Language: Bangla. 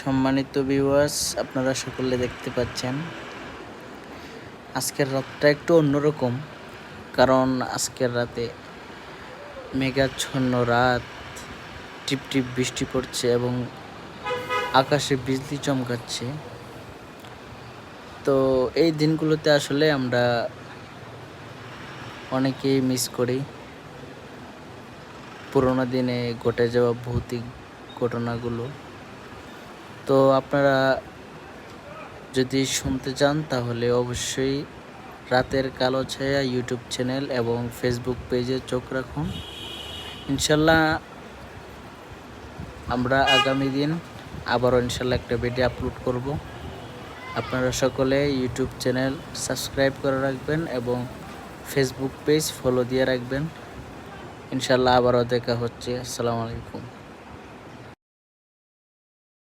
সম্মানিত ভিউয়ার্স আপনারা সকলে দেখতে পাচ্ছেন। আজকের রাতটা একটু অন্যরকম, কারণ আজকের রাতে মেঘাচ্ছন্ন রাত, টিপ টিপ বৃষ্টি পড়ছে এবং আকাশে বিজলি চমকাচ্ছে। তো এই দিনগুলোতে আসলে আমরা অনেকেই মিস করি। পুরোনো দিনে ঘটে যাওয়া ভৌতিক ঘটনাগুলো। তো আপনারা যদি শুনতে চান, তাহলে অবশ্যই রাতের কালো ছায়া ইউটিউব চ্যানেল এবং ফেসবুক পেজে চোখ রাখুন। ইনশাল্লাহ আমরা আগামী দিন আবারও ইনশাল্লাহ একটা ভিডিও আপলোড করব। আপনারা সকলে ইউটিউব চ্যানেল সাবস্ক্রাইব করে রাখবেন এবং ফেসবুক পেজ ফলো দিয়ে রাখবেন। ইনশাল্লাহ আবারও দেখা হচ্ছে। আসসালামু আলাইকুম।